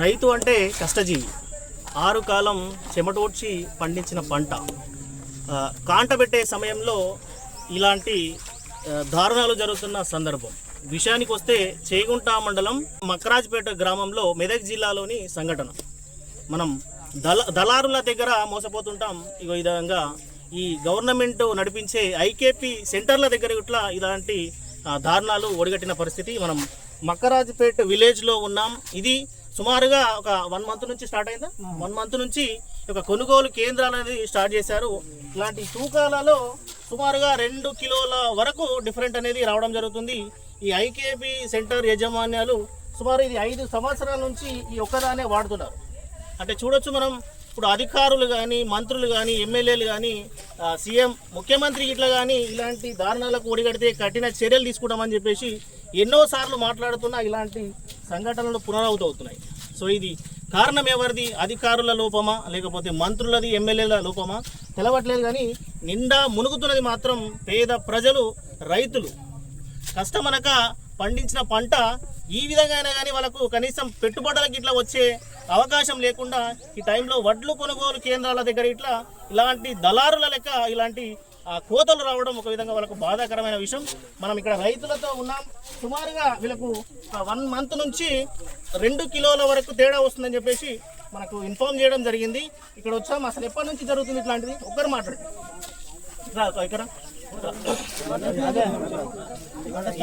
రైతు అంటే కష్టజీవి. ఆరు కాలం చెమటోడ్చి పండించిన పంట. కాంటబెట్టే సమయంలో ఇలాంటి దారుణాలు జరుగుతున్న సందర్భం. విషయానికి వస్తే చేగుంట మండలం మకరాజ్పేట గ్రామంలో మెదక్ జిల్లాలోని సంఘటన. మనం దళ దళారుల దగ్గర మోసపోతుంటాం. ఇగో ఈ విధంగా ఈ గవర్నమెంట్ నడిపించే ఐకేపీ సెంటర్ల దగ్గర ఇట్లా ఇలాంటి దారుణాలు ఒడిగట్టిన పరిస్థితి మనం మక్కరాజుపేట విలేజ్లో ఉన్నాం. ఇది సుమారుగా ఒక వన్ మంత్ నుంచి స్టార్ట్ అయిందా? వన్ మంత్ నుంచి ఒక కొనుగోలు కేంద్రాలు అనేది స్టార్ట్ చేశారు. ఇలాంటి తూకాలలో సుమారుగా రెండు కిలోల వరకు డిఫరెంట్ అనేది రావడం జరుగుతుంది. ఈ ఐకేపీ సెంటర్ యాజమాన్యాలు సుమారు ఇది ఐదు సంవత్సరాల నుంచి ఈ ఒక్కదానే వాడుతున్నారు. అంటే చూడొచ్చు మనం ఇప్పుడు అధికారులు కానీ మంత్రులు కానీ ఎమ్మెల్యేలు కానీ సీఎం ముఖ్యమంత్రి ఇట్లా కానీ ఇలాంటి దారుణాలకు ఒడిగడితే కఠిన చర్యలు తీసుకుంటామని చెప్పేసి ఎన్నోసార్లు మాట్లాడుతున్నా ఇలాంటి సంఘటనలు పునరావృతవుతున్నాయి సో ఇది కారణం ఎవరిది? అధికారుల లోపమా? లేకపోతే మంత్రులది ఎమ్మెల్యేల లోపమా? తెలవట్లేదు కానీ నిండా మునుగుతున్నది మాత్రం పేద ప్రజలు రైతులు. కష్టమనక పండించిన పంట ఈ విధంగా అయినా కానీ వాళ్ళకు కనీసం పెట్టుబడులకు ఇట్లా వచ్చే అవకాశం లేకుండా ఈ టైంలో వడ్లు కొనుగోలు కేంద్రాల దగ్గర ఇట్లా ఇలాంటి దళారుల లెక్క ఇలాంటి ఆ, కోతలు రావడం ఒక విధంగా వాళ్ళకు బాధాకరమైన విషయం. మనం ఇక్కడ రైతులతో ఉన్నాం. సుమారుగా వీళ్ళకు వన్ మంత్ నుంచి రెండు కిలోల వరకు తేడా వస్తుందని చెప్పేసి మనకు ఇన్ఫార్మ్ చేయడం జరిగింది. ఇక్కడ వచ్చాం. అసలు ఎప్పటి నుంచి జరుగుతుంది ఇట్లాంటిది? ఒక్కరు మాట్లాడు ఇక్కడ.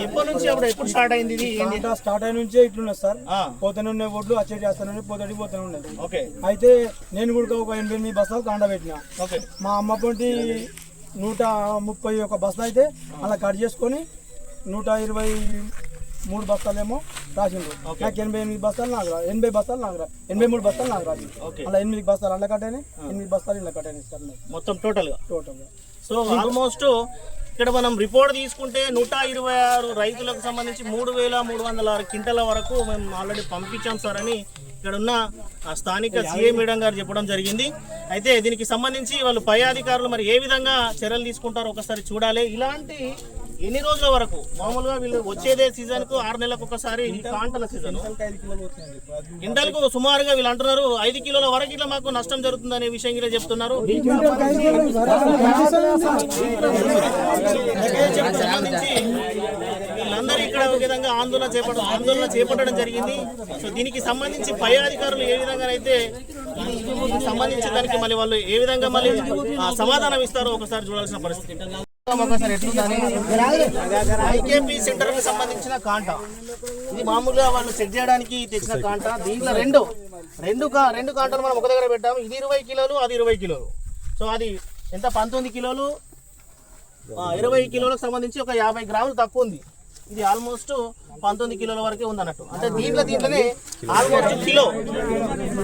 ఎప్పటి నుంచి అప్పుడు ఎప్పుడు స్టార్ట్ అయింది ఇది? పంట స్టార్ట్ అయిన నుంచే ఇట్లున్నది సార్. పోతూనే ఉన్నాయి ఒడ్లు అచ్చే చేస్తానే పోతడి పోతూనే ఉన్నాయి ఓకే. అయితే నేను కూడా ఒక ఎనభై ఎనిమిది బస్తాలు కాండ పెట్టిన. ఓకే. మా అమ్మ పొంటి నూట ముప్పై ఒక బస్తా అయితే అలా కట్ చేసుకొని నూట ఇరవై మూడు బస్తాలేమో రాసిండు ఓకే. నాకు ఎనభై ఎనిమిది బస్తాలు నాకు రా. ఎనభై బస్తాలు నాకు రా. ఎనభై మూడు బస్తాలు నాకు రాసి ఓకే. అలా ఎనిమిది బస్తాలు అలా కట్టాయి ఎనిమిది బస్తాలు ఇలా కట్టాయి సార్ మొత్తం టోటల్గా? టోటల్గా సో ఆల్మోస్ట్ ఇక్కడ మనం రిపోర్ట్ తీసుకుంటే నూట ఇరవై ఆరు రైతులకు సంబంధించి మూడు వేల మూడు వందల ఆరు క్వింటల వరకు మేము ఆల్రెడీ పంపించాం సార్ అని ఇక్కడ ఉన్న ఆ స్థానిక సీఎం మేడం గారు చెప్పడం జరిగింది. అయితే దీనికి సంబంధించి వాళ్ళు పై అధికారులు మరి ఏ విధంగా చర్యలు తీసుకుంటారో ఒకసారి చూడాలి. ఇలాంటి ఎన్ని రోజుల వరకు మామూలుగా వీళ్ళు వచ్చేదే సీజన్కు ఆరు నెలలకు ఒకసారి కాంటల సీజన్ క్వింటల్కు సుమారుగా వీళ్ళు అంటున్నారు ఐదు కిలోల వరకు ఇట్లా మాకు నష్టం జరుగుతుందనే విషయం కూడా చెప్తున్నారు సంబంధించి వీళ్ళందరూ ఇక్కడ ఒక విధంగా ఆందోళన చేపట్ట ఆందోళన చేపట్టడం జరిగింది సో దీనికి సంబంధించి పై అధికారులు ఏ విధంగా అయితే సంబంధించి దానికి మళ్ళీ వాళ్ళు ఏ విధంగా మళ్ళీ ఆ, సమాధానం ఇస్తారో ఒకసారి చూడాల్సిన పరిస్థితి ఐకేపీ సెంటర్కి సంబంధించిన కాంట. ఇది మామూలుగా వాళ్ళు చెక్ చేయడానికి తెచ్చిన కాంట. దీంట్లో రెండు. రెండు కా రెండు కాంటలు మనం ఒక దగ్గర పెట్టాము. ఇది ఇరవై కిలోలు అది ఇరవై కిలోలు. సో అది ఎంత? పంతొమ్మిది కిలోలు? ఇరవై కిలోలకు సంబంధించి ఒక యాభై గ్రాములు తక్కువ ఉంది. ఇది ఆల్మోస్ట్ పంతొమ్మిది కిలోల వరకే ఉంది అన్నట్టు. అంటే దీంట్లో దీంట్లోనే ఆల్మోస్ట్ కిలో.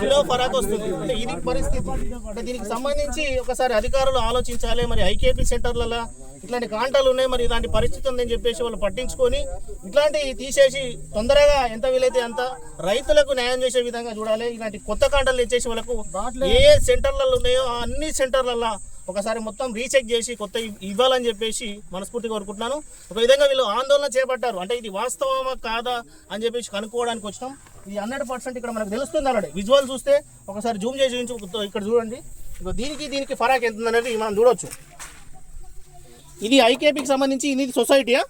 కిలో ఫరాక్ వస్తుంది. అంటే ఇది పరిస్థితి. అంటే దీనికి సంబంధించి ఒకసారి అధికారులు ఆలోచించాలి. మరి ఐకేపీ సెంటర్లలో ఇట్లాంటి కాంటాలు ఉన్నాయి మరి ఇలాంటి పరిస్థితి ఉందని చెప్పేసి వాళ్ళు పట్టించుకొని ఇట్లాంటివి తీసేసి తొందరగా ఎంత వీలైతే అంత రైతులకు న్యాయం చేసే విధంగా చూడాలి. ఇలాంటి కొత్త కాంటాలు తెచ్చేసి వాళ్ళకు ఏ ఏ సెంటర్లలో ఉన్నాయో ఆ అన్ని సెంటర్లలో ఒకసారి మొత్తం రీచెక్ చేసి కొత్త ఇవ్- ఇవ్వాలని చెప్పేసి మనస్ఫూర్తిగా కోరుకుంటున్నాను. ఒక విధంగా వీళ్ళు ఆందోళన చేపట్టారు. అంటే ఇది వాస్తవమా కాదా అని చెప్పేసి కనుక్కోవడానికి వచ్చినాం. ఇది హండ్రెడ్ పర్సెంట్ ఇక్కడ మనకు తెలుస్తుంది ఆల్రెడీ. విజువల్ చూస్తే ఒకసారి జూమ్ చేసి ఇక్కడ చూడండి. ఇగో దీనికి దీనికి ఫరాక్ ఎంత అనేది మనం చూడొచ్చు. ఇది ఐకేపీకి సంబంధించి ఇది సొసైటీయా?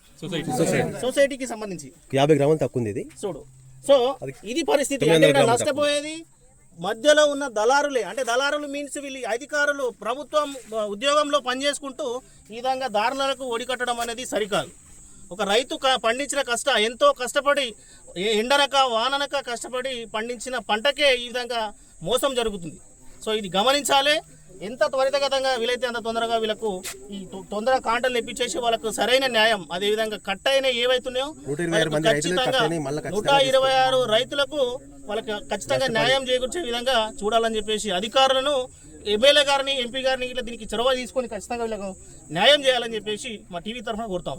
సొసైటీకి సంబంధించి. యాభై గ్రాములు తక్కువ ఉంది ఇది. చూడు. సో ఇది పరిస్థితి అంటే ఇక్కడ నష్టపోయేది మధ్యలో ఉన్న దళారులే. అంటే దళారులు మీన్స్ వీళ్ళు అధికారులు ప్రభుత్వం ఉద్యోగంలో పనిచేసుకుంటూ ఈ విధంగా దారుణాలకు ఒడికట్టడం అనేది సరికాదు. ఒక రైతు క- పండించిన కష్ట ఎంతో కష్టపడి ఎండనక వాననక కష్టపడి పండించిన పంటకే ఈ విధంగా మోసం జరుగుతుంది. సో ఇది గమనించాలి. ఎంత త్వరితగతంగా వీలైతే అంత తొందరగా వీళ్ళకు ఈ తొ- తొందరగా కాంటలు తెప్పించేసి వాళ్ళకు సరైన న్యాయం. అదే విధంగా కట్ అయిన ఏవైతున్నాయో నూట ఖచ్చితంగా ఇరవై ఆరు రైతులకు వాళ్ళకి ఖచ్చితంగా న్యాయం చేకూర్చే విధంగా చూడాలని చెప్పేసి అధికారులను ఎమ్మెల్యే గారిని ఎంపీ గారిని ఇట్లా దీనికి చొరవ తీసుకొని ఖచ్చితంగా వీళ్ళకు న్యాయం చేయాలని చెప్పేసి మా టీవీ తరఫున కోరుతాం.